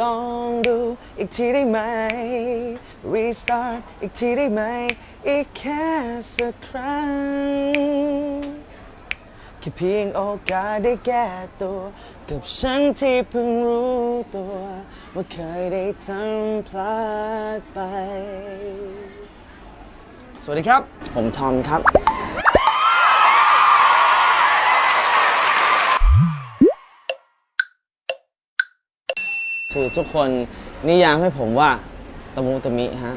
ลองดูอีกทีได้ไหม restart อีกทีได้ไหม อีกแค่สักครั้งแค่เพียงโอกาสได้แก้ตัว กับฉันที่เพิ่งรู้ตัว ว่าเคยได้ทำพลาดไป สวัสดีครับ ผมทอมครับ คือทุกคนนิยามให้ผมว่าตะมุตะมิฮะ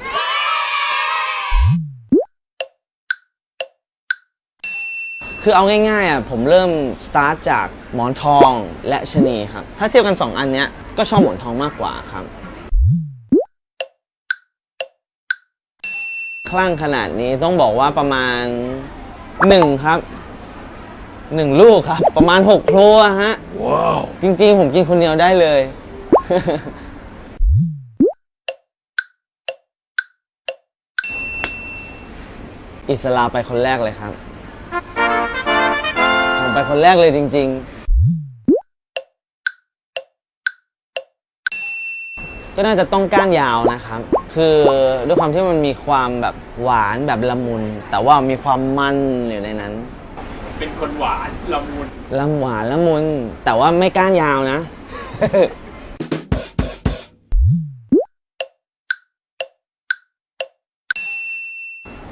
คือเอาง่ายๆอะผมเริ่มสตาร์ทจากหมอนทองและชะนีครับ ถ้าเทียบกัน 2 อันเนี้ยก็ชอบหมอนทองมากกว่าครับ คลั่งขนาดนี้ต้องบอกว่าประมาณ 1 ครับ 1 ลูกครับ ประมาณ 6 โลอะฮะ ว้าว จริงๆ ผมกินคนเดียวได้เลย อิสลาไปคนแรกเลยครับ ผมไปคนแรกเลยจริง ๆ ก็น่าจะต้องก้านยาวนะครับ คือด้วยความที่มันมีความแบบหวานแบบละมุน แต่ว่ามีความมันอยู่ในนั้น เป็นคนหวานละมุนละหวานละมุน แต่ว่าไม่ก้านยาวนะ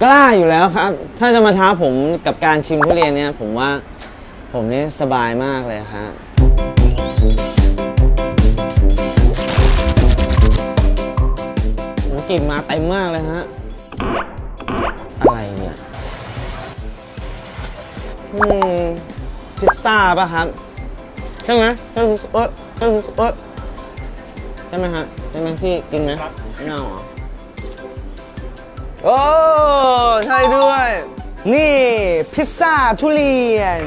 กล้าอยู่แล้วครับ ถ้าจะมาท้าผมกับการชิมทุเรียนเนี่ย ผมว่าผมนี่สบายมากเลยฮะโอ้กลิ่นมาเต็มมากเลยฮะ อะไรเนี่ยอืมพิซซ่าป่ะครับใช่ไหมเออเออเออเออใช่ไหมฮะใช่ไหมพี่กินไหมครับไม่เอาเหรอ โอ้ใช่ด้วย นี่ พิซซ่าทุเรียน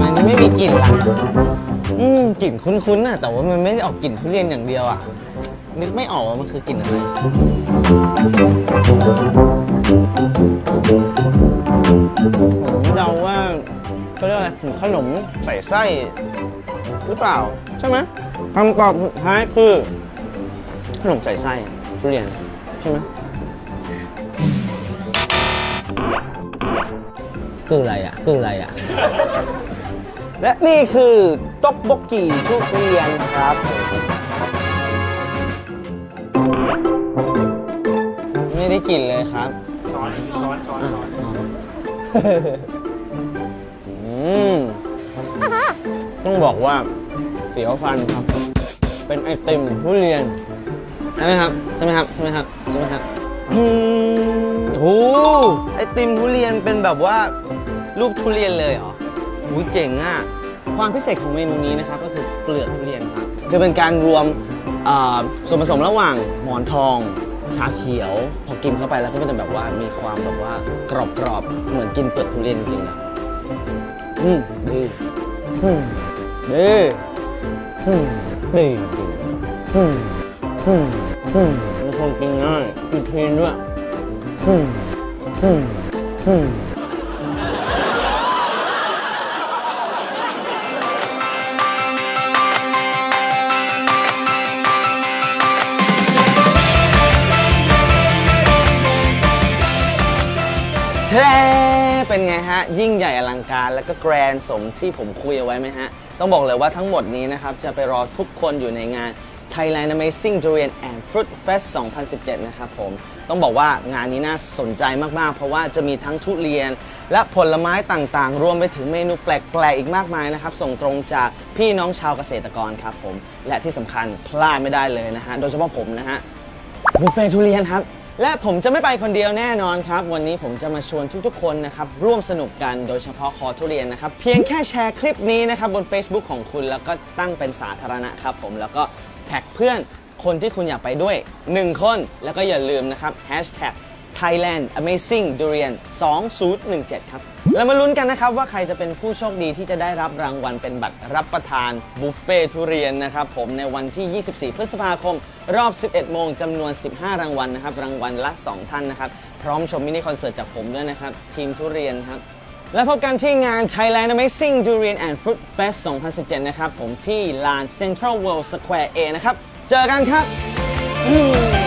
มันไม่มีกลิ่นละอืมกลิ่นคุ้นๆน่ะ แต่ว่ามันไม่ได้ออกกลิ่นทุเรียนอย่างเดียวอะ นึกไม่ออกว่ามันคือกลิ่นอะไร ผมเดาว่าเขาเรียกอะไรขนมใส่ไส้ หรือเปล่า ใช่ไหมคำตอบสุดท้ายคือ ขนมใส่ไส้ทุเรียน ใช่ไหมคืออะไรอะคืออะไรอะ และนี่คือต๊อกบกกีทุเรียนครับ ไม่ได้กลิ่นเลยครับช้อนช้อนช้อนช้อนต้องบอกว่าเสียวฟันครับ เป็นไอติมทุเรียน ใช่ไหมครับใช่ไหมครับใช่ไหมครับใช่ไหมครับอืมโอ้ไอติมทุเรียนเป็นแบบว่ารูปทุเรียนเลยเหรออุ้ยเจ๋งอะความพิเศษของเมนูนี้นะครับก็คือเปลือกทุเรียนครับคือเป็นการรวมอ่าส่วนผสมระหว่างหมอนทอง ชาเขียว พอกินเข้าไปแล้วก็มันจะแบบว่ามีความแบบว่ากรอบๆเหมือนกินเปลือกทุเรียนจริงๆอะอืมดีอืมดีอืมดีอืม อืมอืมเป็นคนกินง่ายกินคลีนด้วยอืมอืมอืมเท่เป็นไงฮะ ยิ่งใหญ่อลังการแล้วก็แกรนสมที่ผมคุยเอาไว้ไหมฮะ ต้องบอกเลยว่าทั้งหมดนี้นะครับ จะไปรอทุกคนอยู่ในงาน Thailand Amazing Durian and Fruit Fest 2017 นะครับผม ต้องบอกว่างานนี้น่าสนใจมากๆ เพราะว่าจะมีทั้งทุเรียน และผลไม้ต่างๆ รวมไปถึงเมนูแปลกๆ อีกมากมายนะครับ ส่งตรงจากพี่น้องชาวเกษตรกรครับผม และที่สำคัญพลาดไม่ได้เลยนะฮะ โดยเฉพาะผมนะฮะบุฟเฟ่ทุเรียนครับและผมจะไม่ไปคนเดียวแน่นอนครับ วันนี้ผมจะมาชวนทุกๆคนนะครับ ร่วมสนุกกันโดยเฉพาะคอทุเรียนนะครับ เพียงแค่แชร์คลิปนี้นะครับ บน Facebook ของคุณแล้วก็ตั้งเป็นสาธารณะครับผมแล้วก็ แท็กเพื่อนคนที่คุณอยากไปด้วย 1 คน แล้วก็อย่าลืมนะครับ Hashtag Thailand Amazing Durian 2017 ครับแล้วมาลุ้นกันนะครับว่าใครจะเป็นผู้โชคดีที่จะได้รับรางวัลเป็นบัตรรับประทานบุฟเฟ่ทุเรียนนะครับผมในวันที่ 24 พฤษภาคม รอบ 11 โมงจำนวน 15 รางวัลนะครับ รางวัลละ 2 ท่านนะครับ พร้อมชมมินิคอนเสิร์ตจากผมด้วยนะครับ ทีมทุเรียนครับ และพบกันที่งาน Thailand Amazing Durian and Fruit Fest 2017 นะครับ ผมที่ลาน Central World Square A นะครับ เจอกันครับอืม